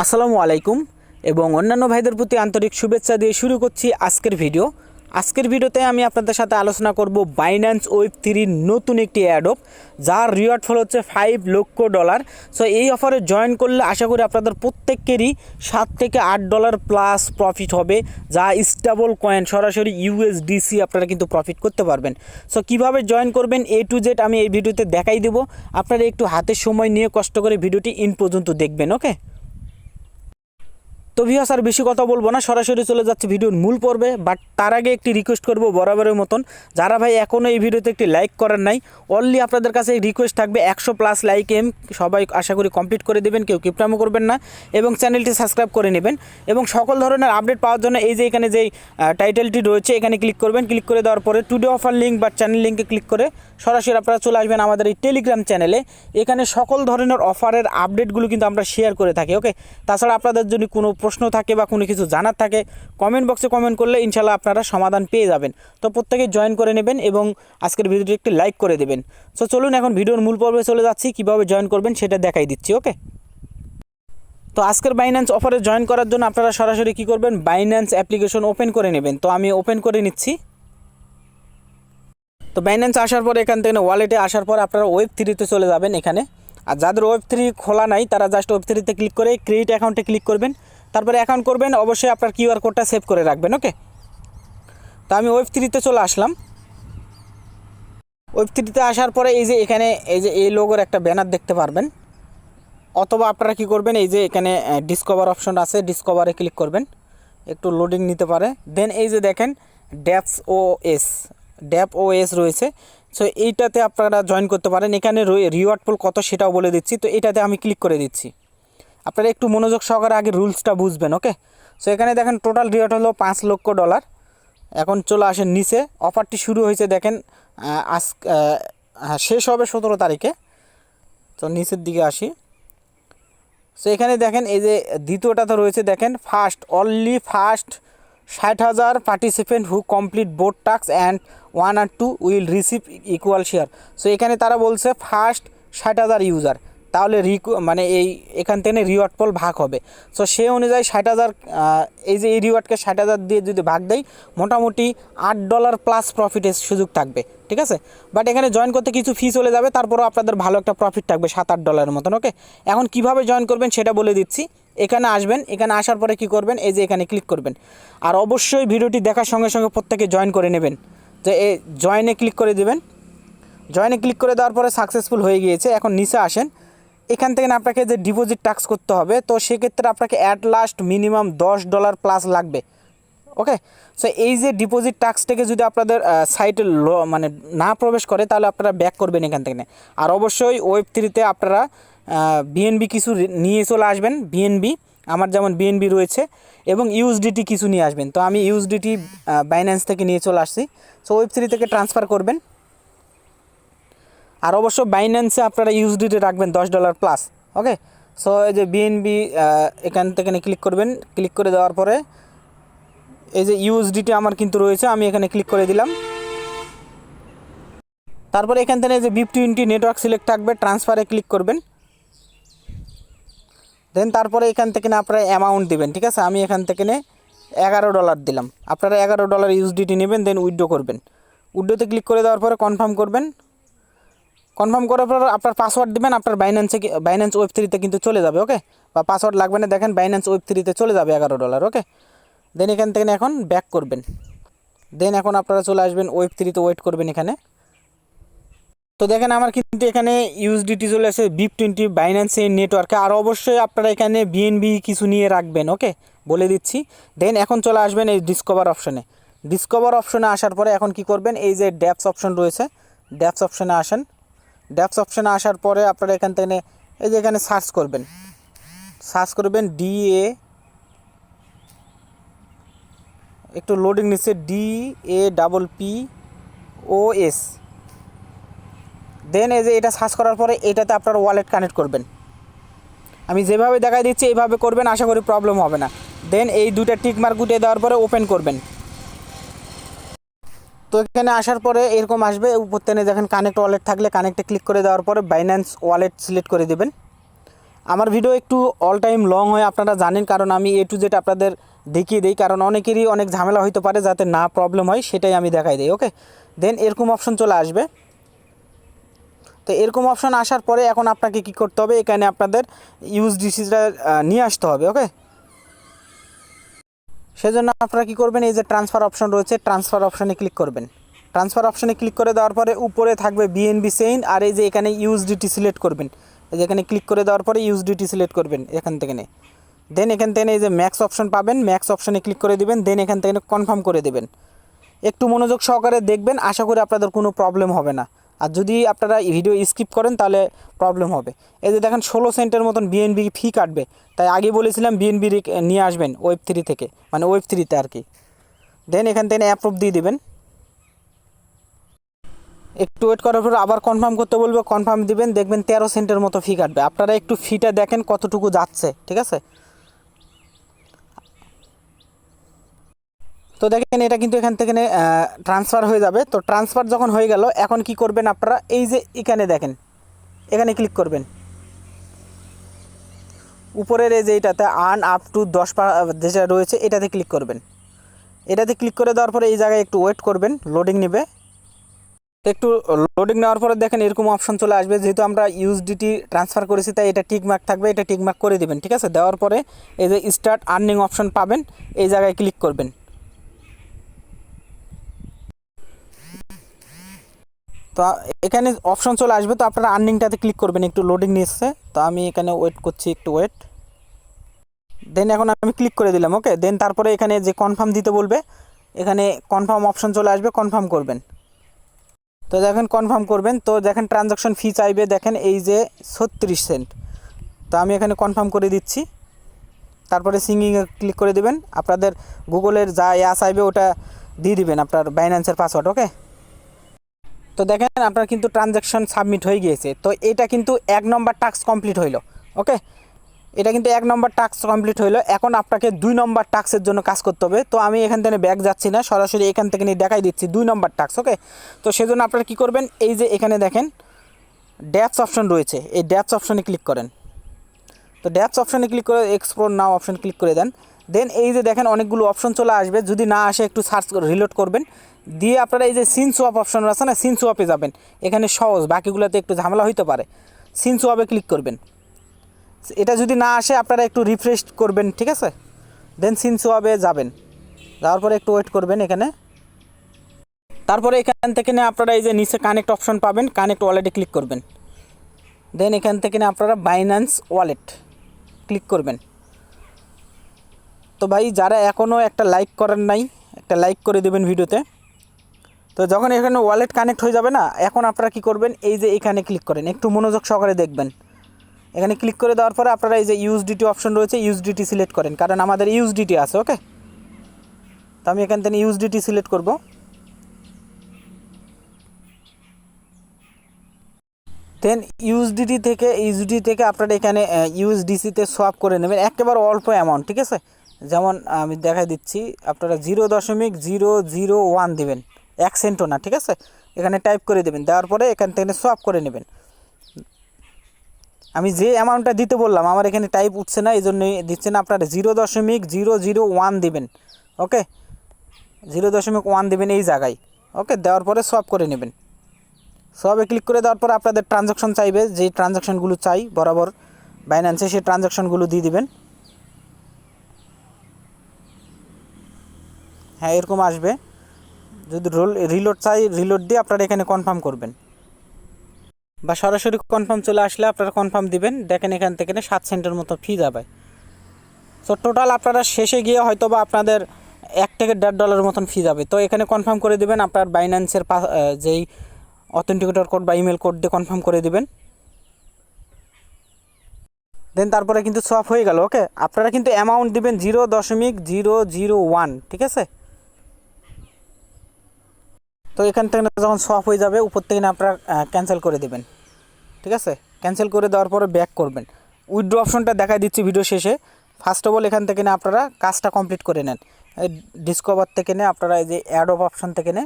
আসসালামু আলাইকুম এবং অন্যান্য ভাইদের প্রতি আন্তরিক শুভেচ্ছা দিয়ে শুরু করছি আজকের ভিডিও। আজকের ভিডিওতে আমি আপনাদের সাথে আলোচনা করব বাইন্যান্স ওয়েব থ্রির নতুন একটি অ্যাডপ যার রিওয়ার্ড ফল হচ্ছে ফাইভ লক্ষ ডলার সো এই অফারে জয়েন করলে আশা করি আপনাদের প্রত্যেকেরই সাত থেকে আট ডলার প্লাস প্রফিট হবে, যা স্টাবল কয়েন সরাসরি ইউএসডিসি আপনারা কিন্তু প্রফিট করতে পারবেন। সো কীভাবে জয়েন করবেন এ টু জেড আমি এই ভিডিওতে দেখাই দেবো। আপনারা একটু হাতের সময় নিয়ে কষ্ট করে ভিডিওটি ইন পর্যন্ত দেখবেন ওকে তো ভিউয়ার্স আর বেশি কথা বলব না, সরাসরি চলে যাচ্ছে ভিডিওর মূল পর্বে বাট তার আগে একটি রিকোয়েস্ট করব বরাবরের মতন। যারা ভাই এখনও এই ভিডিওতে একটি লাইক করার নাই অনলি আপনাদের কাছে রিকোয়েস্ট থাকবে একশো প্লাস লাইক এম, সবাই আশা করি কমপ্লিট করে দেবেন, কেউ কিপটামো করবেন না, এবং চ্যানেলটি সাবস্ক্রাইব করে নেবেন, এবং সকল ধরনের আপডেট পাওয়ার জন্য এই যে এখানে যেই টাইটেলটি রয়েছে, এখানে ক্লিক করবেন ক্লিক করে দেওয়ার পরে টুডে অফার লিঙ্ক বা চ্যানেল লিঙ্কে ক্লিক করে সরাসরি আপনারা চলে আসবেন আমাদের এই টেলিগ্রাম চ্যানেলে এখানে সকল ধরনের অফারের আপডেটগুলো কিন্তু আমরা শেয়ার করে থাকি ওকে তাছাড়া আপনাদের যদি কোনো প্রশ্ন থাকে বা কোনো কিছু জানার থাকে কমেন্ট বক্সে কমেন্ট করলে ইনশাল্লাহ আপনারা সমাধান পেয়ে যাবেন। তো প্রত্যেকে জয়েন করে নেবেন এবং আজকের ভিডিওটি একটি লাইক করে দেবেন। সো চলুন এখন ভিডিওর মূল পর্বে চলে যাচ্ছি, কীভাবে জয়েন করবেন সেটা দেখাই দিচ্ছি ওকে তো আজকের বাইন্যান্স অফারে জয়েন করার জন্য আপনারা সরাসরি কী করবেন? বাইন্যান্স অ্যাপ্লিকেশন ওপেন করে নেবেন। তো আমি ওপেন করে নিচ্ছি। তো বাইন্যান্স আসার পরে এখান থেকে ওয়ালেটে আসার পর আপনারা ওয়েব থ্রিতে চলে যাবেন এখানে। আর যাদের ওয়েব থ্রি খোলা নাই, তারা জাস্ট ওয়েব থ্রিতে ক্লিক করে ক্রেডিট অ্যাকাউন্টে ক্লিক করবেন। তারপরে অ্যাকাউন্ট করবেন, অবশ্যই আপনার কিউআর কোডটা সেভ করে রাখবেন ওকে তো আমি ওয়েব থ্রিতে চলে আসলাম। ওয়েব থ্রিতে আসার পরে এই যে এখানে, এই যে এই লোগোর একটা ব্যানার দেখতে পারবেন। অথবা আপনারা কি করবেন, এই যে এখানে ডিসকভার অপশন আছে ডিসকভারে ক্লিক করবেন। একটু লোডিং নিতে পারে। দেন এই যে দেখেন dapps O S dapp O S রয়েছে। সো এইটাতে আপনারা জয়েন করতে পারেন। এখানে রিওয়ার্ড পুল কত সেটাও বলে দিচ্ছি। তো এটাতে আমি ক্লিক করে দিচ্ছি। আপনারা একটু মনোযোগ সহকারে আগে রুলসটা বুঝবেন ওকে সো এখানে দেখেন টোটাল রিওয়ার্ড হলো পাঁচ লক্ষ ডলার এখন চলে আসেন নিচে। অফারটি শুরু হয়েছে, দেখেন আজ হ্যাঁ শেষ হবে সতেরো তারিখে। তো নিচের দিকে আসি। সো এখানে দেখেন এই যে দ্বিতীয়টাতে রয়েছে, দেখেন ফার্স্ট অনলি ফার্স্ট ষাট হাজার participant who complete board task and one or two will receive equal share so এখানে তারা বলছে ফার্স্ট ষাট হাজার ইউজার তাহলে রিকু মানে এই, এখান থেকে রিওয়ার্ড পল ভাগ হবে। সো সে অনুযায়ী ষাট হাজার এই যে এই রিওয়ার্ডকে ষাট হাজার দিয়ে যদি ভাগ দেয় মোটামুটি আট ডলার প্লাস প্রফিটের সুযোগ থাকবে, ঠিক আছে? বাট এখানে জয়েন করতে কিছু ফি চলে যাবে, তারপরেও আপনাদের ভালো একটা প্রফিট থাকবে, সাত আট ডলারের মতন ওকে এখন কীভাবে জয়েন করবেন সেটা বলে দিচ্ছি। এখানে আসবেন, এখানে আসার পরে কি করবেন, এই যে এখানে ক্লিক করবেন। আর অবশ্যই ভিডিওটি দেখার সঙ্গে সঙ্গে প্রত্যেকে জয়েন করে নেবেন। যে এই জয়েনে ক্লিক করে দেবেন। জয়েনে ক্লিক করে দেওয়ার পরে সাকসেসফুল হয়ে গিয়েছে। এখন নিচে আসেন। এখান থেকে আপনাকে যে ডিপোজিট ট্যাক্স করতে হবে, তো সেক্ষেত্রে আপনাকে অ্যাট লাস্ট মিনিমাম দশ ডলার প্লাস লাগবে। ওকে সো এই যে ডিপোজিট ট্যাক্স থেকে যদি আপনাদের সাইটে মানে না প্রবেশ করে, তাহলে আপনারা ব্যাক করবেন এখান থেকে। আর অবশ্যই ওয়েব থ্রিতে আপনারা বিএনবি কিছু নিয়ে চলে আসবেন বিএনবি আমার যেমন বিএনবি রয়েছে, এবং ইউএসডিটি কিছু নিয়ে আসবেন। তো আমি ইউএসডিটি বাইন্যান্স থেকে নিয়ে চলে আসছি। সো ওয়েব থ্রি থেকে ট্রান্সফার করবেন। আর অবশ্য বাইন্যান্সে আপনারা ইউএসডিটি রাখবেন দশ ডলার প্লাস ওকে সো এই যে বিএনবি এখান থেকে ক্লিক করবেন। ক্লিক করে দেওয়ার পরে, এই যে ইউএসডিটি আমার কিন্তু রয়েছে, আমি এখানে ক্লিক করে দিলাম। তারপরে এখান থেকে যে বিপ টোয়েন্টি নেটওয়ার্ক সিলেক্ট থাকবে ট্রান্সফারে ক্লিক করবেন। দেন তারপরে এখান থেকে না আপনারা অ্যামাউন্ট দেবেন, ঠিক আছে? আমি এখান থেকে নে এগারো ডলার দিলাম। আপনারা এগারো ডলার ইউএসডিটি নেবেন দেন উইড্রো করবেন। উইড্রোতে ক্লিক করে দেওয়ার পরে কনফার্ম করবেন। কনফার্ম করার পর আপনার পাসওয়ার্ড দেবেন, আপনার বাইন্যান্সে বাইন্যান্স ওয়েব থ্রিতে কিন্তু চলে যাবে ওকে বা পাসওয়ার্ড লাগবে না, দেখেন বাইন্যান্স ওয়েব থ্রিতে চলে যাবে এগারো ডলার ওকে দেন এখান থেকে এখন ব্যাক করবেন। দেন এখন আপনারা চলে আসবেন ওয়েব থ্রিতে ওয়েট করবেন এখানে। তো দেখেন আমার কিন্তু এখানে ইউএসডিটি চলে আসে বিপ টোয়েন্টি বাইন্যান্সের নেটওয়ার্কে আর অবশ্যই আপনারা এখানে বিএনবি কিছু নিয়ে রাখবেন, ওকে? বলে দিচ্ছি। দেন এখন চলে আসবেন এই ডিসকভার অপশনে ডিসকভার অপশনে আসার পরে এখন কি করবেন? এই যে ড্যাপস অপশন রয়েছে ড্যাপস অপশনে আসেন। ড্যাপস অপশনে আসার পরে আপনারা এখান থেকে এই যে এখানে সার্চ করবেন। সার্চ করবেন ডিএ একটু লোডিং নিচ্ছে D A double P O S then এই যে এটা সার্চ করার পরে এটাতে আপনার ওয়ালেট কানেক্ট করবেন। আমি যেভাবে দেখাই দিচ্ছি, এইভাবে করবেন, আশা করি প্রবলেম হবে না। দেন এই দুটা টিক মার্ক উঠিয়ে দেওয়ার পরে ওপেন করবেন। তো এখানে আসার পরে এরকম আসবে, উপর থেকে দেখেন কানেক্ট ওয়ালেট থাকলে কানেক্টে ক্লিক করে দেওয়ার পরে বাইন্যান্স ওয়ালেট সিলেক্ট করে দেবেন। আমার ভিডিও একটু অল টাইম লং হয়, আপনারা জানেন, কারণ আমি এ টু জেড আপনাদের দেখিয়ে দিই, কারণ অনেকেরই অনেক ঝামেলা হতে পারে যাতে না প্রবলেম হয়, সেটাই আমি দেখাই দিই ওকে দেন এরকম অপশন চলে আসবে। তো এরকম অপশন আসার পরে এখন আপনাকে কি করতে হবে? এখানে আপনাদের ইউজ ডিসিটা নিয়ে আসতে হবে ওকে সেজন্য আপনারা কি করবেন? এই যে ট্রান্সফার অপশন রয়েছে ট্রান্সফার অপশনে ক্লিক করবেন। ট্রান্সফার অপশনে ক্লিক করে দেওয়ার পরে উপরে থাকবে বিএনবি সেইন আর এই যে এখানে ইউএসডিটি সিলেক্ট করবেন। এই যে এখানে ক্লিক করে দেওয়ার পরে ইউএসডিটি সিলেক্ট করবেন এখান থেকে দেন এখান থেকে এই যে ম্যাক্স অপশন পাবেন ম্যাক্স অপশনে ক্লিক করে দিবেন দেন এখান থেকে কনফার্ম করে দেবেন। একটু মনোযোগ সহকারে দেখবেন, আশা করি আপনাদের কোনো প্রবলেম হবে না। আর যদি আপনারা ভিডিও স্কিপ করেন, তাহলে প্রবলেম হবে। এই যে দেখেন, ষোলো সেন্টের মতন বিএনবি ফি কাটবে। তাই আগে বলেছিলাম বিএনবি নিয়ে আসবেন ওয়েব থ্রি থেকে মানে ওয়েব থ্রিতে আর কি। দেন এখান থেকে অ্যাপ্রুভ দিয়ে দিবেন। একটু ওয়েট করার পর আবার কনফার্ম করতে বলবে কনফার্ম দিবেন, দেখবেন তেরো সেন্টের মতো ফি কাটবে। আপনারা একটু ফিটা দেখেন কতটুকু যাচ্ছে, ঠিক আছে? তো দেখেন এটা কিন্তু এখান থেকে ট্রান্সফার হয়ে যাবে। তো ট্রান্সফার যখন হয়ে গেল, এখন কি করবেন আপনারা? এই যে এখানে দেখেন, এখানে ক্লিক করবেন। উপরের এই যে এটাতে আর্ন আপ টু দশ যেটা রয়েছে, এটাতে ক্লিক করবেন। এটাতে ক্লিক করে দেওয়ার পরে এই জায়গায় একটু ওয়েট করবেন লোডিং নেবে। একটু লোডিং নেওয়ার পরে দেখেন এরকম অপশন চলে আসবে। যেহেতু আমরা ইউএসডিটি ট্রান্সফার করেছি, তাই এটা টিকমার্ক থাকবে, এটা টিকমার্ক করে দেবেন, ঠিক আছে? দেওয়ার পরে এই যে স্টার্ট আর্নিং অপশন পাবেন, এই জায়গায় ক্লিক করবেন। তো এখানে অপশন চলে আসবে, তো আপনারা আর্নিংটাতে ক্লিক করবেন, একটু লোডিং নিচ্ছে। তো আমি এখানে ওয়েট করছি, একটু ওয়েট দেন এখন আমি ক্লিক করে দিলাম ওকে দেন তারপরে এখানে যে কনফার্ম দিতে বলবে, এখানে কনফার্ম অপশন চলে আসবে কনফার্ম করবেন। তো দেখেন কনফার্ম করবেন, তো দেখেন ট্রানজাকশন ফি চাইবে, দেখেন এই যে ছত্রিশ সেন্ট তো আমি এখানে কনফার্ম করে দিচ্ছি। তারপরে সিঙ্গিংয়ে ক্লিক করে দিবেন। আপনাদের গুগলের যা ইয়া চাইবে, ওটা দিয়ে দিবেন আপনার বাইন্যান্সের পাসওয়ার্ড ওকে তো দেখেন আপনার কিন্তু ট্রানজ্যাকশন সাবমিট হয়ে গিয়েছে। তো এটা কিন্তু এক নম্বর টাস্ক কমপ্লিট হইল ওকে এটা কিন্তু এক নম্বর টাস্ক কমপ্লিট হইল। এখন আপনাকে দুই নম্বর টাস্কের জন্য কাজ করতে হবে। তো আমি এখান থেকে ব্যাগ যাচ্ছি না, সরাসরি এখান থেকে নিয়ে দেখাই দিচ্ছি দুই নম্বর টাস্ক ওকে তো সেজন্য আপনারা কী করবেন, এই যে এখানে দেখেন ড্যাপস অপশন রয়েছে। এই ড্যাপস অপশনে ক্লিক করেন। তো ড্যাপস অপশনে ক্লিক করে এক্সপ্লোর নাও অপশন ক্লিক করে দেন। দেন এই যে দেখেন অনেকগুলো অপশন চলে আসবে। যদি না আসে, একটু সার্চ রিলোড করবেন। দিয়ে আপনারা এই যে সিন সোয়াপ অপশন আছে না সিন সোয়াপে যাবেন। এখানে সহজ, বাকিগুলোতে একটু ঝামেলা হইতে পারে। সিন সোয়াপে ক্লিক করবেন। এটা যদি না আসে, আপনারা একটু রিফ্রেশ করবেন, ঠিক আছে? দেন সিন সোয়াবে যাবেন। যাওয়ার পরে একটু ওয়েট করবেন এখানে। তারপরে এখান থেকে আপনারা এই যে নিচে কানেক্ট অপশন পাবেন কানেক্ট ওয়ালেটে ক্লিক করবেন। দেন এখান থেকে আপনারা বাইন্যান্স ওয়ালেট ক্লিক করবেন। তো ভাই, যারা এখনও একটা লাইক করেন নাই, একটা লাইক করে দেবেন ভিডিওতে। তো যখন এখানে ওয়ালেট কানেক্ট হয়ে যাবে না, এখন আপনারা কি করবেন? এই যে এখানে ক্লিক করেন। একটু মনোযোগ সহকারে দেখবেন। এখানে ক্লিক করে দেওয়ার পরে আপনারা এই যে ইউএসডিটি অপশন রয়েছে ইউএসডিটি সিলেক্ট করেন। কারণ আমাদের ইউএসডিটি আছে ওকে তো আমি এখান থেকে ইউএসডিটি সিলেক্ট করব। দেন ইউএসডিটি থেকে ইউএসডি থেকে আপনারা এখানে ইউএসডিসিতে সোয়াপ করে নেবেন। একেবারে অল্প অ্যামাউন্ট ঠিক আছে? যেমন আমি দেখা দিচ্ছি, আপনারা জিরো দশমিক জিরো জিরো ওয়ান দেবেন, এক সেন্টও না, ঠিক আছে? এখানে টাইপ করে দেবেন, দেওয়ার পরে এখান থেকে সোয়াপ করে নেবেন। আমি যে অ্যামাউন্টটা দিতে বললাম, আমার এখানে টাইপ উঠছে না এই জন্যই দিচ্ছে না আপনারা জিরো দশমিক জিরো জিরো ওয়ান দেবেন, ওকে? জিরো দশমিক ওয়ান দেবেন এই জায়গায়, ওকে? দেওয়ার পরে সোয়াপ করে নেবেন। সোয়াবে ক্লিক করে দেওয়ার পরে আপনাদের ট্রানজাকশন চাইবে যেই ট্রানজাকশনগুলো চাই, বরাবর বাইন্যান্সে সেই ট্রানজাকশনগুলো দিয়ে দিবেন। হ্যাঁ এরকম আসবে। যদি রোল রিলোড চাই রিলোড দিয়ে আপনারা এখানে কনফার্ম করবেন। বা সরাসরি কনফার্ম চলে আসলে আপনারা কনফার্ম দিবেন। দেখেন এখান থেকে সাত সেন্টের মতো ফি যাবে। তো টোটাল আপনারা শেষে গিয়ে হয়তো বা আপনাদের এক থেকে দেড় ডলারের মতন ফি যাবে। তো এখানে কনফার্ম করে দেবেন, আপনার বাইন্যান্সের পা যেই অথেন্টিকেটর কোড বা ইমেল কোড দিয়ে কনফার্ম করে দেবেন। দেন তারপরে কিন্তু সোয়াপ হয়ে গেল ওকে আপনারা কিন্তু অ্যামাউন্ট দিবেন জিরো দশমিক জিরো জিরো ওয়ান ঠিক আছে? তো এখান থেকে যখন সফ হয়ে যাবে, উপর থেকে আপনারা ক্যান্সেল করে দেবেন। ঠিক আছে? ক্যান্সেল করে দেওয়ার পরে ব্যাক করবেন। উইড্রো অপশনটা দেখাই দিচ্ছি ভিডিও শেষে। ফার্স্ট অফ অল এখান থেকে না আপনারা কাজটা কমপ্লিট করে নেন। ডিসকভার থেকে নে আপনারা এই যে অ্যাড অফ অপশন থেকে নে,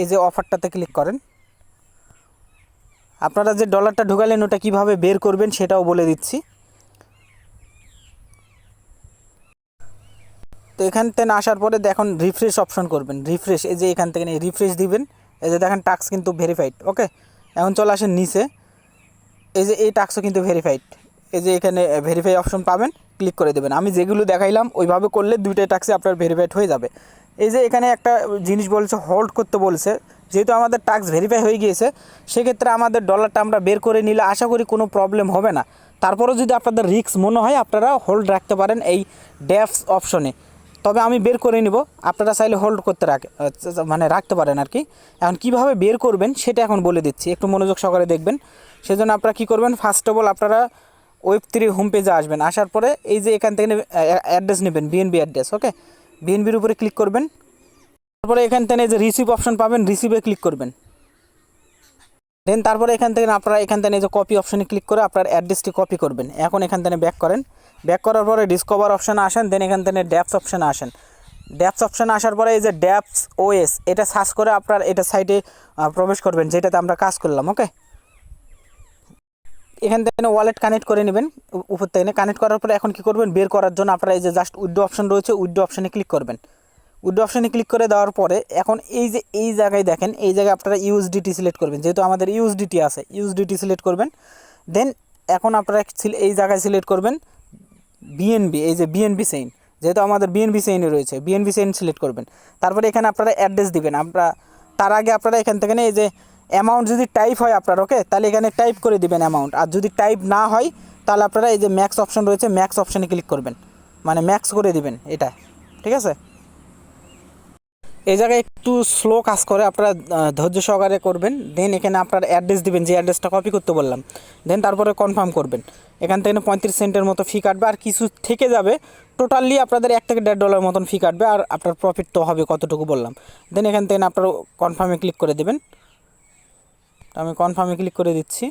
এই যে অফারটাতে ক্লিক করেন। আপনারা যে ডলারটা ঢুকালেন, ওটা কীভাবে বের করবেন সেটাও বলে দিচ্ছি। তো এখান থেকে আসার পরে দেখুন রিফ্রেশ অপশন করবেন। রিফ্রেশ এই যে এখান থেকে রিফ্রেশ দিবেন। এই যে দেখেন টাক্স কিন্তু ভেরিফাইড ওকে এখন চলে আসেন নিচে। এই যে এই টাক্সও কিন্তু ভেরিফাইড এই যে এখানে ভেরিফাই অপশন পাবেন ক্লিক করে দেবেন। আমি যেগুলো দেখাইলাম, ওইভাবে করলে দুইটাই টাক্সে আপনার ভেরিফাইড হয়ে যাবে। এই যে এখানে একটা জিনিস বলছে হোল্ড করতে বলছে। যেহেতু আমাদের টাক্স ভেরিফাই হয়ে গিয়েছে, সেক্ষেত্রে আমাদের ডলারটা আমরা বের করে নিলে আশা করি কোনো প্রবলেম হবে না। তারপরেও যদি আপনাদের রিস্ক মনে হয়, আপনারা হোল্ড রাখতে পারেন এই ড্যাপস অপশনে তবে আমি বের করে নিব। আপনারা চাইলে হোল্ড করতে রাখ মানে রাখতে পারেন আর কি এখন কীভাবে বের করবেন সেটা এখন বলে দিচ্ছি। একটু মনোযোগ সহকারে দেখবেন। সেজন্য আপনারা কী করবেন? ফার্স্ট অফ অল আপনারা ওয়েব থ্রি হোম পেজে আসবেন। আসার পরে এই যে এখান থেকে অ্যাড্রেস নেবেন বিএনবি অ্যাড্রেস ওকে বিএনবির উপরে ক্লিক করবেন। তারপরে এখান থেকে যে রিসিভ অপশন পাবেন রিসিভে ক্লিক করবেন। দেন তারপরে এখান থেকে আপনারা এখান থেকে যে কপি অপশনে ক্লিক করে আপনার অ্যাড্রেসটি কপি করবেন। এখন এখান থেকে ব্যাক করেন। ব্যাক করার পরে ডিসকভার অপশানে আসেন দেন এখান থেকে ড্যাপস অপশানে আসেন। ড্যাপস অপশানে আসার পরে এই যে ড্যাপস ওএস এটা সার্চ করে আপনার এটা সাইটে প্রবেশ করবেন, যেটাতে আমরা কাজ করলাম ওকে এখান থেকে ওয়ালেট কানেক্ট করে নেবেন উপর থেকে। কানেক্ট করার পরে এখন কি করবেন? বের করার জন্য আপনারা এই যে জাস্ট উইডো অপশন রয়েছে উইডো অপশানে ক্লিক করবেন। উইডো অপশনে ক্লিক করে দেওয়ার পরে এখন এই যে, এই জায়গায় দেখেন, এই জায়গায় আপনারা ইউএসডিটি সিলেক্ট করবেন। যেহেতু আমাদের ইউএসডিটি আছে ইউএসডিটি সিলেক্ট করবেন। দেন এখন আপনারা এই জায়গায় সিলেক্ট করবেন বিএনবি এই যে বিএনবি সেইন যেহেতু আমাদের বিএনবি সেইনে রয়েছে বিএনবি সেইন সিলেক্ট করবেন। তারপরে এখানে আপনারা অ্যাড্রেস দিবেন। আমরা তার আগে আপনারা এখান থেকে এই যে অ্যামাউন্ট যদি টাইপ হয় আপনার ওকে তাহলে এখানে টাইপ করে দিবেন অ্যামাউন্ট আর যদি টাইপ না হয়, তাহলে আপনারা এই যে ম্যাক্স অপশন রয়েছে ম্যাক্স অপশনে ক্লিক করবেন। মানে ম্যাক্স করে দিবেন এটা। ঠিক আছে? এই জায়গায় একটু স্লো কাজ করে, আপনারা ধৈর্য সহকারে করবেন। দেন এখানে আপনার অ্যাড্রেস দিবেন, যে অ্যাড্রেসটা কপি করতে বললাম। দেন তারপরে কনফার্ম করবেন। এখান থেকে পঁয়ত্রিশ সেন্টের মতো ফি কাটবে, আর কিছু থেকে যাবে টোটালি আপনাদের এক থেকে দেড় ডলার মতন ফি কাটবে, আর আপনার প্রফিট তো হবে কতটুকু বললাম। দেন এখান থেকে আপনারা কনফার্মে ক্লিক করে দেবেন। আমি কনফার্মে ক্লিক করে দিচ্ছি।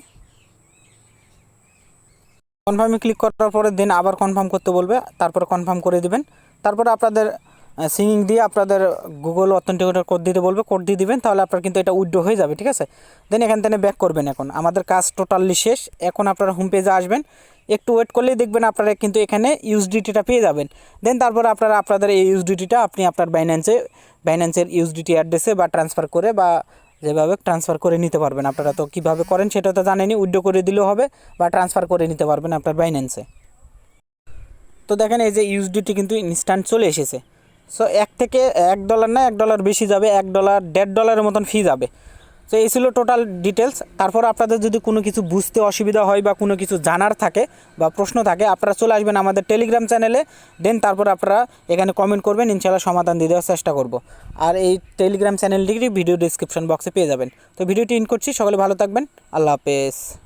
কনফার্মে ক্লিক করার পরে দেন আবার কনফার্ম করতে বলবে, তারপরে কনফার্ম করে দেবেন। তারপরে আপনাদের সিঙ্গিং দিয়ে আপনাদের গুগল অথেন্টিকেটর কোড দিতে বলবে কোড দিয়ে দিবেন, তাহলে আপনার কিন্তু এটা উইড্রো হয়ে যাবে, ঠিক আছে? দেন এখান থেকে ব্যাক করবেন এখন। আমাদের কাজ টোটালি শেষ। এখন আপনারা হোম পেজে আসবেন। একটু ওয়েট করলেই দেখবেন আপনারা কিন্তু এখানে ইউএসডিটিটা পেয়ে যাবেন। দেন তারপরে আপনারা, আপনাদের এই ইউএসডিটিটা আপনি আপনার বাইন্যান্সে বাইন্যান্সের ইউএসডিটি অ্যাড্রেসে বা ট্রান্সফার করে বা যেভাবে ট্রান্সফার করে নিতে পারবেন। আপনারা তো কীভাবে করেন সেটা তো জানেনই, উইড্রো করে দিলেও হবে বা ট্রান্সফার করে নিতে পারবেন আপনার বাইন্যান্সে তো দেখেন এই যে ইউএসডিটি কিন্তু ইনস্ট্যান্ট চলে এসেছে। সো এক থেকে এক ডলার না, এক ডলার বেশি যাবে, এক ডলার দেড় ডলারের মতন ফি যাবে। তো এই ছিল টোটাল ডিটেলস তারপর আপনাদের যদি কোনো কিছু বুঝতে অসুবিধা হয় বা কোনো কিছু জানার থাকে বা প্রশ্ন থাকে, আপনারা চলে আসবেন আমাদের টেলিগ্রাম চ্যানেলে দেন তারপর আপনারা এখানে কমেন্ট করবেন ইনশাল্লাহ সমাধান দিয়ে দেওয়ার চেষ্টা করব। আর এই টেলিগ্রাম চ্যানেলটি ভিডিও ডিসক্রিপশন বক্সে পেয়ে যাবেন। তো, ভিডিওটি ইন করছি। সকলে ভালো থাকবেন। আল্লাহ হাফেজ।